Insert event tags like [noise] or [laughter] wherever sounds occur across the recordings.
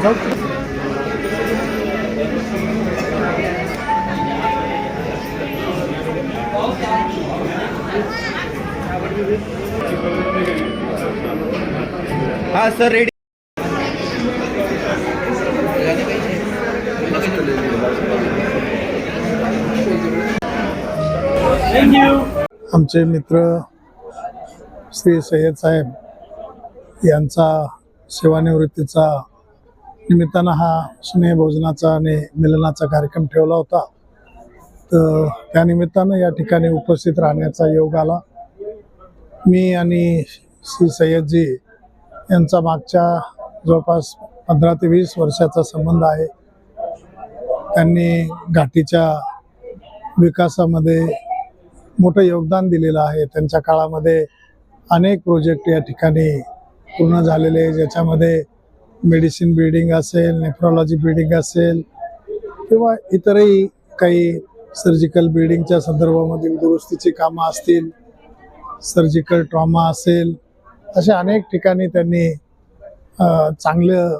हा sir ready आमचे मित्र श्री सय्यद साहेब यांचा सेवानिवृत्तीचा निमित्तानं हा स्नेहभोजनाचा आणि मिलनाचा कार्यक्रम ठेवला होता. तर त्यानिमित्तानं या ठिकाणी उपस्थित राहण्याचा योग आला. मी आणि श्री सय्यदजी यांचा मागच्या जवळपास पंधरा ते वीस वर्षाचा संबंध आहे. त्यांनी घाटीच्या विकासामध्ये मोठं योगदान दिलेलं आहे. त्यांच्या काळामध्ये अनेक प्रोजेक्ट या ठिकाणी पूर्ण झालेले ज्याच्यामध्ये मेडिसिन बिल्डिंग असेल नेफ्रॉलॉजी बिल्डिंग असेल किंवा इतरही काही सर्जिकल बिल्डिंगच्या संदर्भामधील दुरुस्तीची कामं असतील सर्जिकल ट्रॉमा असेल अशा अनेक ठिकाणी त्यांनी चांगलं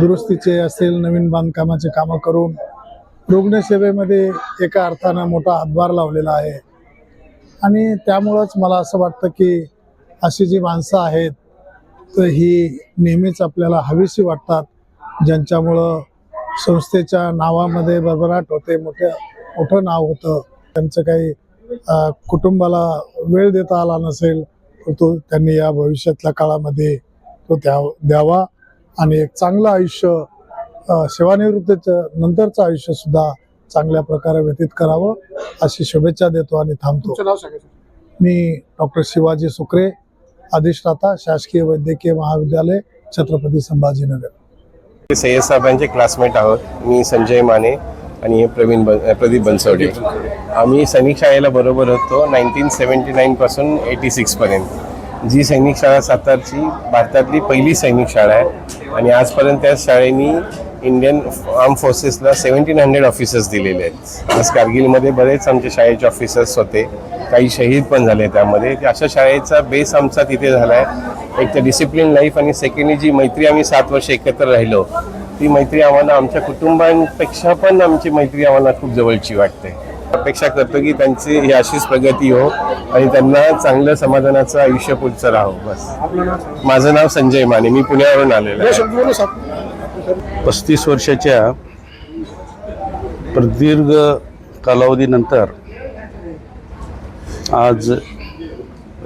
दुरुस्तीचे असेल नवीन बांधकामाचे कामं करून रुग्णसेवेमध्ये एका अर्थानं मोठा हातभार लावलेला आहे. आणि त्यामुळंच मला असं वाटतं की अशी जी माणसं आहेत तर ही नेहमीच आपल्याला हवीशी वाटतात ज्यांच्यामुळं संस्थेच्या नावामध्ये भरभराट होते मोठं मोठं नाव होतं. त्यांचं काही कुटुंबाला वेळ देता आला नसेल तर तो त्यांनी या भविष्यातल्या काळामध्ये तो त्या द्यावा आणि एक चांगलं आयुष्य सेवानिवृत्तीचं नंतरचं आयुष्यसुद्धा चांगल्या प्रकारे व्यतीत करावं अशी शुभेच्छा देतो आणि थांबतो. मी डॉक्टर शिवाजी सुकरे अधिष्ठाता शासकीय वैद्यकीय महाविद्यालय छत्रपती संभाजीनगर. सय्यद साहेबांचे क्लासमेट आहोत. मी संजय माने आणि प्रवीण बन प्रदीप बनसवडे आम्ही सैनिक शाळेला बरोबर होतो नाईन्टीन सेवन्टी नाईनपासून एटी सिक्सपर्यंत जी सैनिक शाळा सातारची भारतातली पहिली सैनिक शाळा आहे. आणि आजपर्यंत त्या शाळेनी इंडियन आर्म फोर्सेसला सेवन्टीन हंड्रेड ऑफिसर्स दिलेले आहेत. आज कारगिलमध्ये बरेच आमचे शाळेचे ऑफिसर्स होते. काही शहीद पण झाले त्यामध्ये. अशा शाळेचा बेस आमचा तिथे झाला आहे एक तर डिसिप्लिन लाईफ आणि सेकंडली जी मैत्री आम्ही सात वर्ष एकत्र राहिलो ती मैत्री आम्हाला आमच्या कुटुंबांपेक्षा पण आमची मैत्री आम्हाला खूप जवळची वाटते. अपेक्षा करतो की त्यांची ही अशीच प्रगती हो आणि त्यांना चांगलं समाधानाचं आयुष्य पुढचं राहो. बस. माझं नाव संजय माने. मी पुण्यावरून आलेलो आहे. पस्तीस वर्षाच्या प्रदीर्घ कालावधीनंतर आज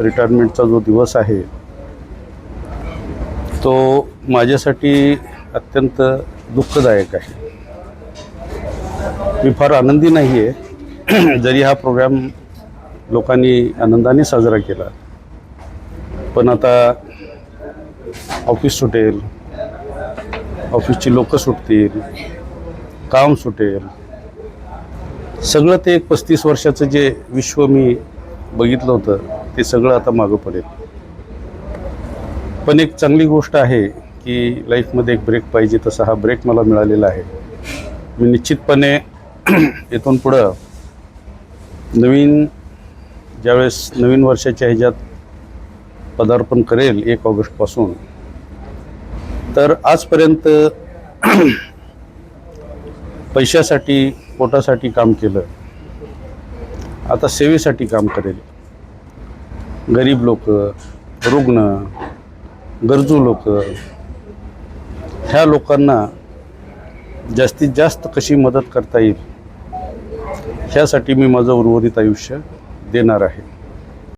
रिटायरमेंटचा जो दिवस आहे तो माझ्यासाठी अत्यंत दुःखदायक आहे. मी फार आनंदी नाही आहे. [clears throat] जरी हा प्रोग्राम लोकांनी आनंदाने साजरा केला पण आता ऑफिस सुटेल ऑफिसची लोकं सुटतील काम सुटेल. सगळं ते एक पस्तीस वर्षाचं जे विश्व मी बघितलं होतं ते सगळं आता मागं पडेल. पण एक चांगली गोष्ट आहे की लाईफमध्ये एक ब्रेक पाहिजे तसा हा ब्रेक मला मिळालेला आहे. मी निश्चितपणे [clears throat] इथून पुढं नवीन ज्यावेळेस नवीन वर्षाच्या ह्याच्यात पदार्पण करेल एक ऑगस्टपासून तर आजपर्यंत पैशासाठी पोटासाठी काम केलं. आता सेवेसाठी काम करेल. गरीब लोक रुग्ण गरजू लोक ह्या लोकांना जास्तीत जास्त कशी मदत करता येईल ह्यासाठी मी माझं उर्वरित आयुष्य देणार आहे.